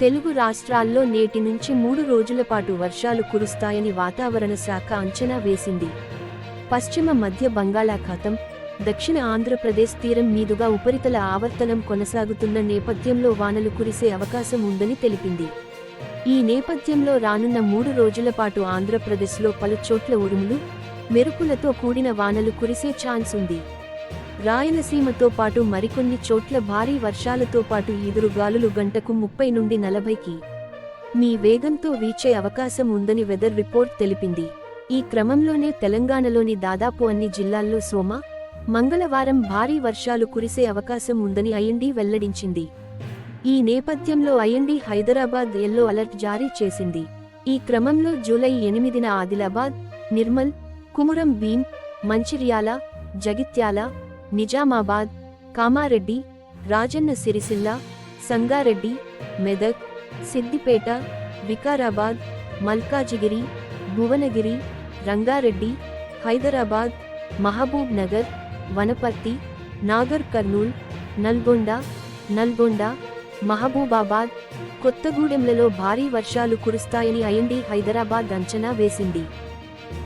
తెలుగు రాష్ట్రాల్లో నేటి నుంచి మూడు రోజుల పాటు వర్షాలు కురుస్తాయని వాతావరణ శాఖ అంచనా వేసింది. పశ్చిమ మధ్య బంగాళాఖాతం దక్షిణ ఆంధ్రప్రదేశ్ తీరం మీదుగా ఉపరితల ఆవర్తనం కొనసాగుతున్న నేపథ్యంలో వానలు కురిసే అవకాశం ఉందని తెలిపింది. ఈ నేపథ్యంలో రానున్న మూడు రోజుల పాటు ఆంధ్రప్రదేశ్లో పలు చోట్ల ఉరుములు మెరుపులతో కూడిన వానలు కురిసే ఛాన్స్ ఉంది. రాయలసీమతో పాటు మరికొన్ని చోట్ల భారీ వర్షాలతో పాటు ఈదురుగాలులు గంటకు ముప్పై నుండి నలభైకి మీ వేగంతో వీచే అవకాశం ఉందని వెదర్ రిపోర్ట్ తెలిపింది. ఈ క్రమంలోనే తెలంగాణలోని దాదాపు అన్ని జిల్లాల్లో సోమ మంగళవారం భారీ వర్షాలు కురిసే అవకాశం ఉందని ఐఎండీ వెల్లడించింది. ఈ నేపథ్యంలో ఐఎండీ హైదరాబాద్ ఎల్లో అలర్ట్ జారీ చేసింది. ఈ క్రమంలో జూలై ఎనిమిదిన ఆదిలాబాద్ నిర్మల్ కుమురం భీం మంచిర్యాల జగిత్యాల నిజామాబాద్ కామారెడ్డి రాజన్న సిరిసిల్ల సంగారెడ్డి మెదక్ సిద్దిపేట వికారాబాద్ మల్కాజిగిరి భువనగిరి రంగారెడ్డి హైదరాబాద్ మహబూబ్ నగర్ వనపర్తి నాగర్ కర్నూల్ నల్గొండ నల్గొండ మహబూబాబాద్ కొత్తగూడెంలలో భారీ వర్షాలు కురుస్తాయని ఐఎండీ హైదరాబాద్ అంచనా వేసింది.